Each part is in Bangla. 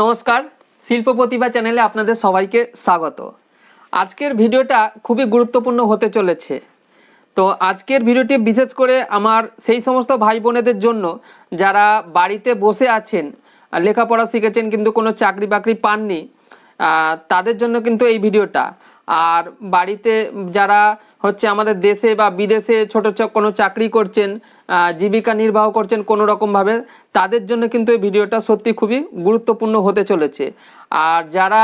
নমস্কার, শিল্প প্রতিভা চ্যানেলে আপনাদের সবাইকে স্বাগত। আজকের ভিডিওটা খুবই গুরুত্বপূর্ণ হতে চলেছে। তো আজকের ভিডিওটি বিশেষ করে আমার সেই সমস্ত ভাই বোনেদের জন্য যারা বাড়িতে বসে আছেন, লেখাপড়া শিখেছেন কিন্তু কোনো চাকরি বাকরি পাননি তাদের জন্য কিন্তু এই ভিডিওটা। আর বাড়িতে যারা হচ্ছে আমাদের দেশে বা বিদেশে ছোট কোনো চাকরি করছেন জীবিকা নির্বাহ করছেন কোনো রকমভাবে তাদের জন্য কিন্তু এই ভিডিওটা সত্যি খুবই গুরুত্বপূর্ণ হতে চলেছে। আর যারা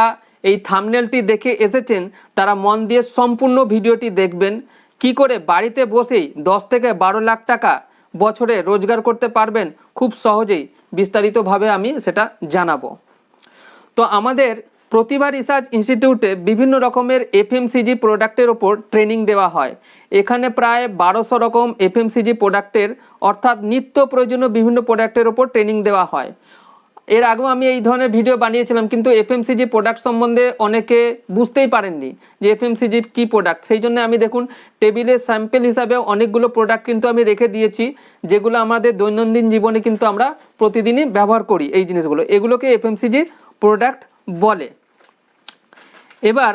এই থামনেলটি দেখে এসেছেন, তারা মন দিয়ে সম্পূর্ণ ভিডিওটি দেখবেন। কি করে বাড়িতে বসেই দশ থেকে বারো লাখ টাকা বছরে রোজগার করতে পারবেন, খুব সহজেই বিস্তারিতভাবে আমি সেটা জানাব। তো আমাদের প্রতিভা রিসার্চ ইনস্টিটিউটে বিভিন্ন রকমের এফএমসিজি প্রোডাক্টের ওপর ট্রেনিং দেওয়া হয়। এখানে প্রায় বারোশো রকম এফএমসিজি প্রোডাক্টের, অর্থাৎ নিত্য প্রয়োজনীয় বিভিন্ন প্রোডাক্টের ওপর ট্রেনিং দেওয়া হয়। এর আগেও আমি এই ধরনের ভিডিও বানিয়েছিলাম, কিন্তু এফএমসিজি প্রোডাক্ট সম্বন্ধে অনেকে বুঝতেই পারেননি যে এফএমসিজি কী প্রোডাক্ট। সেই জন্য আমি দেখুন, টেবিলে স্যাম্পেল হিসাবে অনেকগুলো প্রোডাক্ট কিন্তু আমি রেখে দিয়েছি, যেগুলো আমাদের দৈনন্দিন জীবনে কিন্তু আমরা প্রতিদিনই ব্যবহার করি এই জিনিসগুলো। এগুলোকে এফএমসিজি প্রোডাক্ট বলে। এবার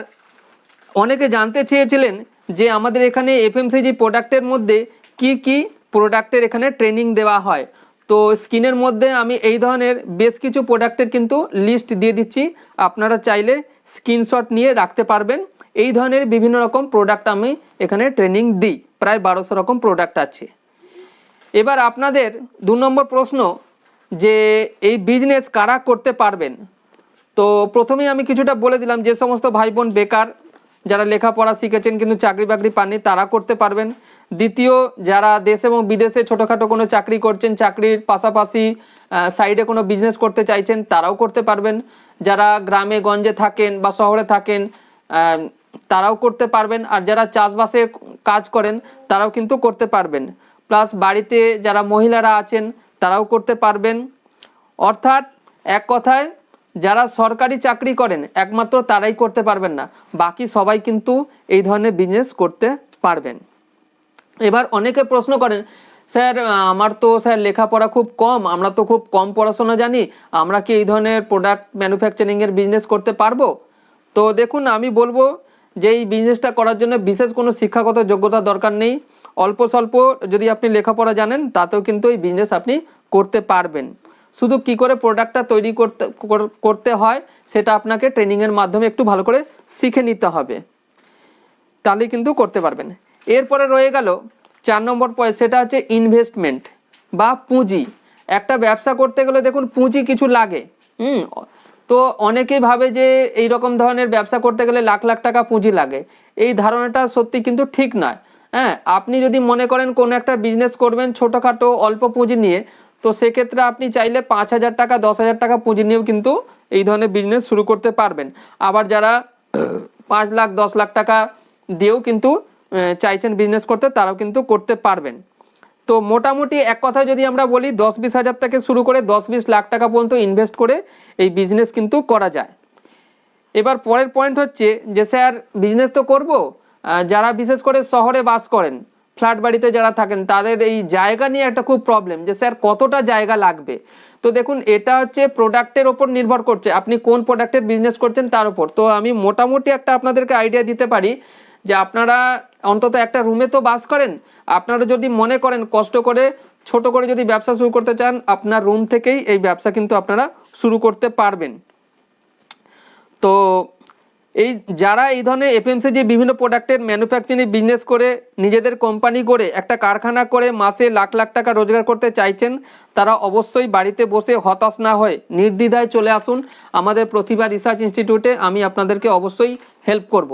অনেকে জানতে চেয়েছিলেন যে আমাদের এখানে এফএমসিজি প্রোডাক্টের মধ্যে কি কি প্রোডাক্টের এখানে ট্রেনিং দেওয়া হয়। তো স্কিনের মধ্যে আমি এই ধরনের বেশ কিছু প্রোডাক্টের কিন্তু লিস্ট দিয়ে দিচ্ছি। আপনারা চাইলে স্ক্রিনশট নিয়ে রাখতে পারবেন। এই ধরনের বিভিন্ন রকম প্রোডাক্ট আমি এখানে ট্রেনিং দিই। প্রায় বারোশো রকম প্রোডাক্ট আছে। এবার আপনাদের দু নম্বর প্রশ্ন যে এই বিজনেস কারা করতে পারবেন? তো প্রথমেই আমি কিছুটা বলে দিলাম যে সমস্ত ভাই বোন বেকার, যারা লেখাপড়া শিখেছেন কিন্তু চাকরি বাকরি পাননি, তারা করতে পারবেন। দ্বিতীয়, যারা দেশ এবং বিদেশে ছোটোখাটো কোনো চাকরি করছেন, চাকরির পাশাপাশি সাইডে কোনো বিজনেস করতে চাইছেন, তারাও করতে পারবেন। যারা গ্রামে, গঞ্জে থাকেন বা শহরে থাকেন তারাও করতে পারবেন। আর যারা চাষবাসের কাজ করেন, তারাও কিন্তু করতে পারবেন। প্লাস বাড়িতে যারা মহিলারা আছেন, তারাও করতে পারবেন। অর্থাৎ এক কথায় যারা সরকারি চাকরি করেন, একমাত্র তারাই করতে পারবেন না। বাকি সবাই কিন্তু এই ধরনের বিজনেস করতে পারবেন। এবার অনেকে প্রশ্ন করেন, স্যার, আমার তো, স্যার, লেখাপড়া খুব কম, আমরা তো খুব কম পড়াশোনা জানি, আমরা কি এই ধরনের প্রোডাক্ট ম্যানুফ্যাকচারিংয়ের বিজনেস করতে পারব? তো দেখুন, আমি বলব যে এই বিজনেসটা করার জন্য বিশেষ কোনো শিক্ষাগত যোগ্যতা দরকার নেই। অল্প স্বল্প যদি আপনি লেখাপড়া জানেন, তাতেও কিন্তু এই বিজনেস আপনি করতে পারবেন। শুধু কি করে প্রোডাক্টটা তৈরি করতে করতে হয়, সেটা আপনাকে ট্রেনিংয়ের মাধ্যমে একটু ভালো করে শিখে নিতে হবে। তাহলে কিন্তু করতে পারবেন। এরপরে রয়ে গেল চার নম্বর পয়েন্ট সেটা হচ্ছে ইনভেস্টমেন্ট বা পুঁজি। একটা ব্যবসা করতে গেলে দেখুন, পুঁজি কিছু লাগে, হুম? তো অনেকেই ভাবে যে এই রকম ধরনের ব্যবসা করতে গেলে লাখ লাখ টাকা পুঁজি লাগে। এই ধারণাটা সত্যি কিন্তু ঠিক নয়। হ্যাঁ আপনি যদি মনে করেন কোনো একটা বিজনেস করবেন ছোটোখাটো অল্প পুঁজি নিয়ে তো সেক্ষেত্রে আপনি চাইলে পাঁচ হাজার টাকা, দশ হাজার টাকা পুঁজি নিয়েও কিন্তু এই ধরনের বিজনেস শুরু করতে পারবেন। আবার যারা পাঁচ লাখ, দশ লাখ টাকা দিয়েও কিন্তু চাইছেন বিজনেস করতে, তারাও কিন্তু করতে পারবেন। তো মোটামুটি এক কথায় যদি আমরা বলি, দশ বিশ হাজার থেকে শুরু করে দশ বিশ লাখ টাকা পর্যন্ত ইনভেস্ট করে এই বিজনেস কিন্তু করা যায়। এবার পরের পয়েন্ট হচ্ছে যে, স্যার বিজনেস তো করব যারা বিশেষ করে শহরে বাস করেন ফ্ল্যাট বাড়িতে যারা থাকেন, তাদের এই জায়গা নিয়ে একটা খুব প্রবলেম যে, স্যার, কতটা জায়গা লাগবে? তো দেখুন, এটা হচ্ছে প্রোডাক্টের ওপর নির্ভর করছে, আপনি কোন প্রোডাক্টের বিজনেস করছেন তার উপর। তো আমি মোটামুটি একটা আপনাদেরকে আইডিয়া দিতে পারি যে, আপনারা অন্তত একটা রুমে তো বাস করেন, আপনারা যদি মনে করেন কষ্ট করে ছোট করে যদি ব্যবসা শুরু করতে চান, আপনার রুম থেকেই এই ব্যবসা কিন্তু আপনারা শুরু করতে পারবেন। তো এই যারা এই ধরনের এফএমসিজি বিভিন্ন প্রোডাক্টের ম্যানুফ্যাকচারিং বিজনেস করে, নিজেদের কোম্পানি করে, একটা কারখানা করে, মাসে লাখ লাখ টাকা রোজগার করতে চাইছেন, তারা অবশ্যই বাড়িতে বসে হতাশ না হয়ে নির্দ্বিধায় চলে আসুন আমাদের প্রতিভা রিসার্চ ইনস্টিটিউটে আমি আপনাদেরকে অবশ্যই হেল্প করব।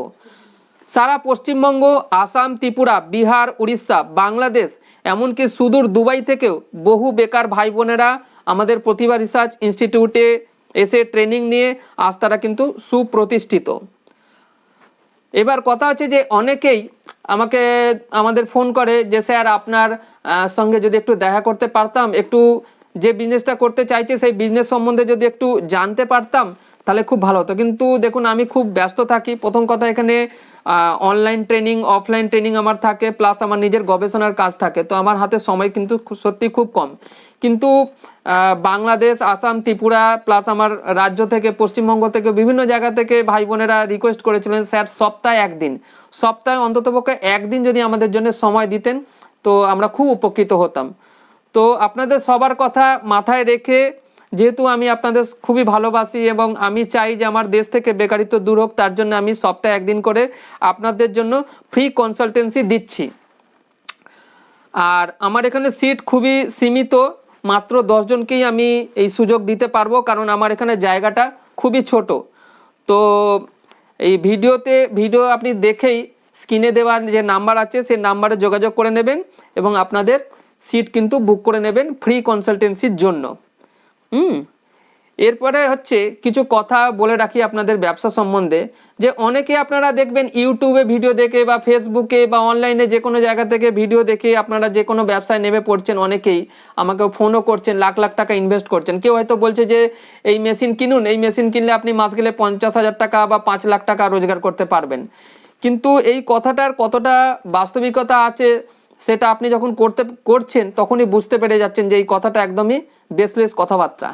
সারা পশ্চিমবঙ্গ, আসাম, ত্রিপুরা, বিহার, উড়িষ্যা, বাংলাদেশ, এমনকি সুদূর দুবাই থেকেও বহু বেকার ভাই বোনেরা আমাদের প্রতিভা রিসার্চ ইনস্টিটিউটে এসে ট্রেনিং নিয়ে আজ তারা কিন্তু সুপ্রতিষ্ঠিত। এবার কথা হচ্ছে যে অনেকেই আমাকে, আমাদের ফোন করে যে, স্যার, আপনার সঙ্গে যদি একটু দেখা করতে পারতাম, একটু যে বিজনেসটা করতে চাইছে, সেই বিজনেস সম্বন্ধে যদি একটু জানতে পারতাম তাহলে খুব ভালো হতো। কিন্তু দেখুন, আমি খুব ব্যস্ত থাকি। প্রথম কথা এখানে অনলাইন ট্রেনিং অফলাইন ট্রেনিং আমার থাকে প্লাস আমার নিজের গবেষণার কাজ থাকে। তো আমার হাতে সময় কিন্তু সত্যি খুব কম। কিন্তু বাংলাদেশ, আসাম, ত্রিপুরা প্লাস আমার রাজ্য থেকে, পশ্চিমবঙ্গ থেকে, বিভিন্ন জায়গা থেকে ভাই বোনেরা রিকোয়েস্ট করেছিলেন, স্যার, সপ্তাহে একদিন। সপ্তাহে অন্ততপক্ষে একদিন যদি আমাদের জন্য সময় দিতেন, তো আমরা খুব উপকৃত হতাম। তো আপনাদের সবার কথা মাথায় রেখে যেহেতু আমি আপনাদের খুবই ভালোবাসি এবং আমি চাই যে আমার দেশ থেকে বেকারিত্ব দূর হোক, তার জন্য আমি সপ্তাহে একদিন করে আপনাদের জন্য ফ্রি কনসালটেন্সি দিচ্ছি। আর আমার এখানে সিট খুবই সীমিত, মাত্র দশজনকেই আমি এই সুযোগ দিতে পারব, কারণ আমার এখানে জায়গাটা খুবই ছোট। তো এই ভিডিওতে, ভিডিও আপনি দেখেই স্ক্রিনে দেওয়ার যে নাম্বার আছে, সেই নাম্বারে যোগাযোগ করে নেবেন এবং আপনাদের সিট কিন্তু বুক করে নেবেন ফ্রি কনসালটেন্সির জন্য। হুম। এরপরে হচ্ছে কিছু কথা বলে রাখি আপনাদের ব্যবসা সম্বন্ধে, যে অনেকে আপনারা দেখবেন ইউটিউবে ভিডিও দেখে বা ফেসবুকে বা অনলাইনে যে কোনো জায়গা থেকে ভিডিও দেখে আপনারা যে কোনো ব্যবসায় নেমে পড়ছেন অনেকেই আমাকে ফোনও করছেন, লাখ লাখ টাকা ইনভেস্ট করছেন। কেউ হয়তো বলছে যে এই মেশিন কিনুন, এই মেশিন কিনলে আপনি মাস গেলে পঞ্চাশ হাজার টাকা বা পাঁচ লাখ টাকা রোজগার করতে পারবেন। কিন্তু এই কথাটার কতটা বাস্তবিকতা আছে, সেটা আপনি যখন করতে, করছেন, তখনই বুঝতে পেরে যাচ্ছেন যে এই কথাটা একদমই বেসলেস কথাবার্তা।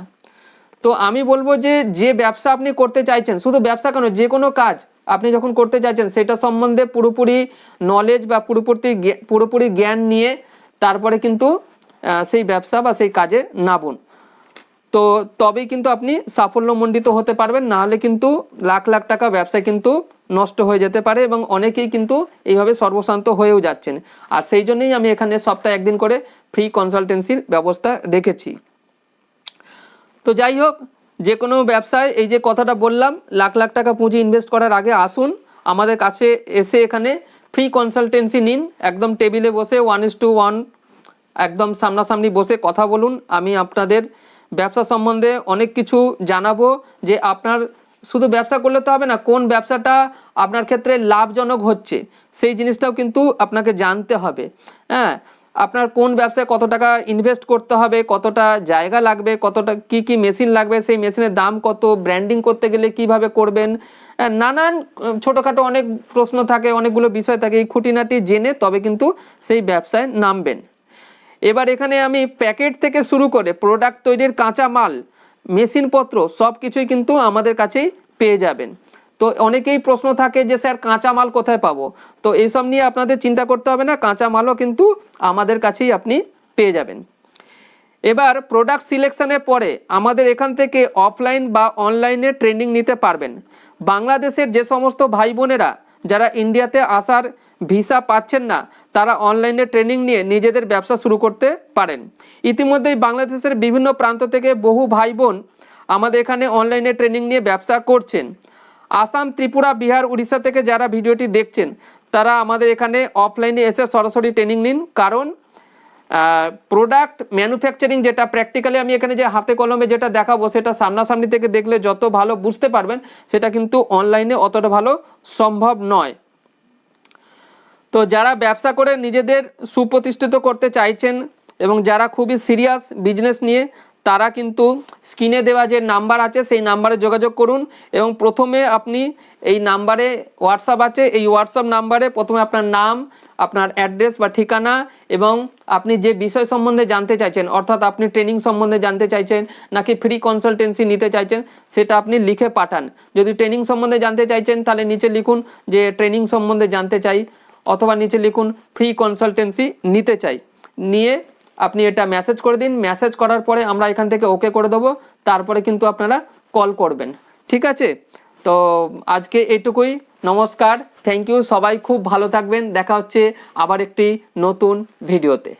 তো আমি বলব যে যে ব্যবসা আপনি করতে চাইছেন, শুধু ব্যবসা কেন, যে কোনো কাজ আপনি যখন করতে চাইছেন, সেটা সম্বন্ধে পুরোপুরি নলেজ বা পুরোপুরি পুরোপুরি জ্ঞান নিয়ে তারপরে কিন্তু সেই ব্যবসা বা সেই কাজে নামুন। তো তবেই কিন্তু আপনি সাফল্যমণ্ডিত হতে পারবেন, না হলে কিন্তু লাখ লাখ টাকা ব্যবসা কিন্তু নষ্ট হয়ে যেতে পারে এবং অনেকেই কিন্তু এইভাবে সর্বশান্ত হয়েও যাচ্ছেন। আর সেই জন্যই আমি এখানে সপ্তাহে একদিন করে ফ্রি কনসালটেন্সির ব্যবস্থা রেখেছি। তো যাই হোক, যে কোনো ব্যবসায় এই যে কথাটা বললাম, লাখ লাখ টাকা পুঁজি ইনভেস্ট করার আগে আসুন, আমাদের কাছে এসে এখানে ফ্রি কনসালটেন্সি নিন, একদম টেবিলে বসে ওয়ান ইস টু ওয়ান একদম সামনাসামনি বসে কথা বলুন, আমি আপনাদের ব্যবসা সম্বন্ধে অনেক কিছু জানাব, যে আপনার শুধু ব্যবসা করলে তো হবে না, কোন ব্যবসাটা আপনার ক্ষেত্রে লাভজনক হচ্ছে, সেই জিনিসটাও কিন্তু আপনাকে জানতে হবে হ্যাঁ? আপনার কোন ব্যবসায় কত টাকা ইনভেস্ট করতে হবে, কতটা জায়গা লাগবে, কতটা, কি কি মেশিন লাগবে, সেই মেশিনের দাম কত ব্র্যান্ডিং করতে গেলে কীভাবে করবেন? নানান ছোটখাটো অনেক প্রশ্ন থাকে, অনেকগুলো বিষয় থাকে, এই খুঁটিনাটি জেনে তবে কিন্তু সেই ব্যবসায় নামবেন। এবার এখানে আমি প্যাকেট থেকে শুরু করে প্রোডাক্ট তৈরির কাঁচা মাল মেশিনপত্র সব কিছুই কিন্তু আমাদের কাছেই পেয়ে যাবেন। তো অনেকেই প্রশ্ন থাকে যে, স্যার, কাঁচা মাল কোথায় পাবো? তো এইসব নিয়ে আপনাদের চিন্তা করতে হবে না, কাঁচা মালও কিন্তু আমাদের কাছেই আপনি পেয়ে যাবেন। এবার প্রোডাক্ট সিলেকশনের পরে আমাদের এখান থেকে অফলাইন বা অনলাইনে ট্রেনিং নিতে পারবেন। বাংলাদেশের যে সমস্ত ভাই বোনেরা যারা ইন্ডিয়াতে আসার ভিসা পাচ্ছেন না, তারা অনলাইনে ট্রেনিং নিয়ে নিজেদের ব্যবসা শুরু করতে পারেন। ইতিমধ্যেই বাংলাদেশের বিভিন্ন প্রান্ত থেকে বহু ভাই বোন আমাদের এখানে অনলাইনে ট্রেনিং নিয়ে ব্যবসা করছেন। আসাম, ত্রিপুরা, বিহার, উড়িষ্যা থেকে যারা ভিডিওটি দেখছেন, তারা আমাদের এখানে অফলাইনে এসে সরাসরি ট্রেনিং নিন। কারণ প্রোডাক্ট ম্যানুফ্যাকচারিং যেটা প্র্যাকটিক্যালি আমি এখানে যে হাতে কলমে যেটা দেখাবো, সেটা সামনাসামনি থেকে দেখলে যত ভালো বুঝতে পারবেন, সেটা কিন্তু অনলাইনে অতটা ভালো সম্ভব নয়। তো যারা ব্যবসা করে নিজেদের সুপ্রতিষ্ঠিত করতে চাইছেন এবং যারা খুবই সিরিয়াস বিজনেস নিয়ে তারা কিন্তু স্ক্রিনে দেওয়া যে নাম্বার আছে, সেই নাম্বারে যোগাযোগ করুন এবং প্রথমে আপনি এই নাম্বারে হোয়াটসঅ্যাপ আছে, এই হোয়াটসঅ্যাপ নাম্বারে প্রথমে আপনার নাম, আপনার অ্যাড্রেস বা ঠিকানা এবং আপনি যে বিষয় সম্বন্ধে জানতে চাইছেন, অর্থাৎ আপনি ট্রেনিং সম্বন্ধে জানতে চাইছেন নাকি ফ্রি কনসালটেন্সি নিতে চাইছেন, সেটা আপনি লিখে পাঠান। যদি ট্রেনিং সম্বন্ধে জানতে চাইছেন, তাহলে নিচে লিখুন যে ট্রেনিং সম্বন্ধে জানতে চাই অথবা নিচে লিখুন ফ্রি কনসালটেন্সি নিতে চাই। নিয়ে আপনি এটা মেসেজ করে দিন। মেসেজ করার পরে আমরা এখান থেকে ওকে করে দেবো। তারপরে কিন্তু আপনারা কল করবেন। ঠিক আছে? তো আজকে এটুকুই নমস্কার। থ্যাংক ইউ সবাই খুব ভালো থাকবেন। দেখা হচ্ছে আবার একটি নতুন ভিডিওতে